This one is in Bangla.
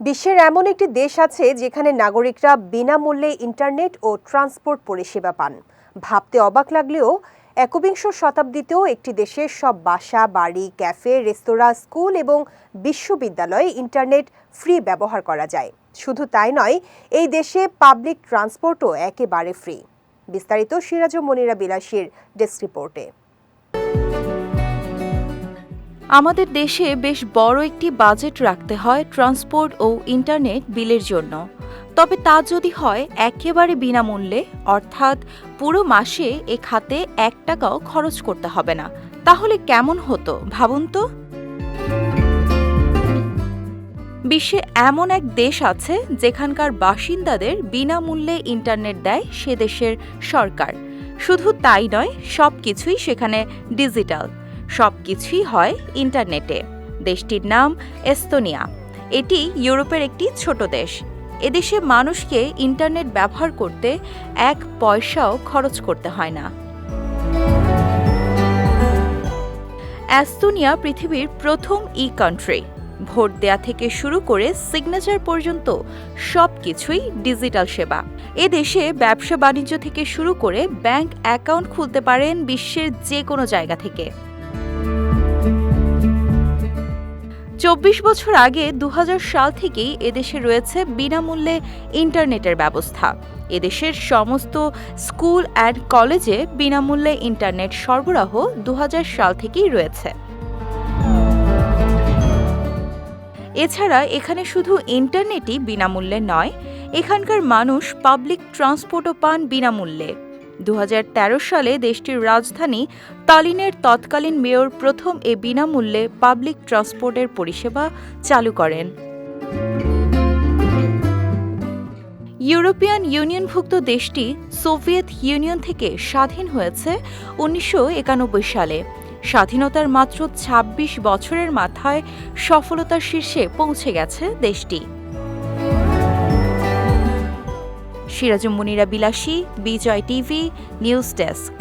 বিশ্বের এমন একটি দেশ আছে যেখানে নাগরিকরা বিনামূল্যে ইন্টারনেট ও ট্রান্সপোর্ট পরিষেবা পান। ভাবতে অবাক লাগলেও একবিংশ শতাব্দীতেও একটি দেশের সব বাসা, বাড়ি, ক্যাফে, রেস্তোরাঁ, স্কুল এবং বিশ্ববিদ্যালয়ে ইন্টারনেট ফ্রি ব্যবহার করা যায়। শুধু তাই নয়, এই দেশে পাবলিক ট্রান্সপোর্টও একেবারে ফ্রি। বিস্তারিত সিরাজ মনিরা বিলাসীর ডেস্ক রিপোর্টে। আমাদের দেশে বেশ বড় একটি বাজেট রাখতে হয় ট্রান্সপোর্ট ও ইন্টারনেট বিলের জন্য। তবে তা যদি হয় একেবারে বিনামূল্যে, অর্থাৎ পুরো মাসে এ খাতে এক টাকাও খরচ করতে হবে না। তাহলে কেমন হতো, ভাবুন তো? বিশ্বে এমন এক দেশ আছে যেখানকার বাসিন্দাদের বিনামূল্যে ইন্টারনেট দেয় সে দেশের সরকার। শুধু তাই নয় সব কিছুই সেখানে ডিজিটাল। সব কিছুই হয় ইন্টারনেটে। দেশটির নাম এস্তোনিয়া। এটি ইউরোপের একটি ছোট দেশ। এদেশে মানুষকে ইন্টারনেট ব্যবহার করতে এক পয়সাও খরচ করতে হয় না। অ্যাস্তোনিয়া পৃথিবীর প্রথম ই কান্ট্রি ভোট দেয়া থেকে শুরু করে সিগনেচার পর্যন্ত সব কিছুই ডিজিটাল সেবা। এ দেশে ব্যবসা বাণিজ্য থেকে শুরু করে ব্যাংক অ্যাকাউন্ট খুলতে পারেন বিশ্বের যে কোনো জায়গা থেকে। চব্বিশ বছর আগে দু হাজার সাল থেকেই এদেশে রয়েছে বিনামূল্যে ইন্টারনেটের ব্যবস্থা। এদেশের সমস্ত স্কুল অ্যান্ড কলেজে বিনামূল্যে ইন্টারনেট সরবরাহ দু হাজার সাল থেকেই রয়েছে। এছাড়া এখানে শুধু ইন্টারনেটই বিনামূল্যে নয়, এখানকার মানুষ পাবলিক ট্রান্সপোর্টও পান বিনামূল্যে। দু হাজার তেরো সালে দেশটির রাজধানী তালিনের তৎকালীন মেয়র প্রথম এ বিনামূল্যে পাবলিক ট্রান্সপোর্টের পরিষেবা চালু করেন। ইউরোপিয়ান ইউনিয়নভুক্ত দেশটি সোভিয়েত ইউনিয়ন থেকে স্বাধীন হয়েছে উনিশশো একানব্বই সালে। স্বাধীনতার মাত্র ২৬ বছরের মাথায় সফলতার শীর্ষে পৌঁছে গেছে দেশটি। সিরাজুম মুনিরা বিলাসী বিজয় টিভি নিউজ ডেস্ক।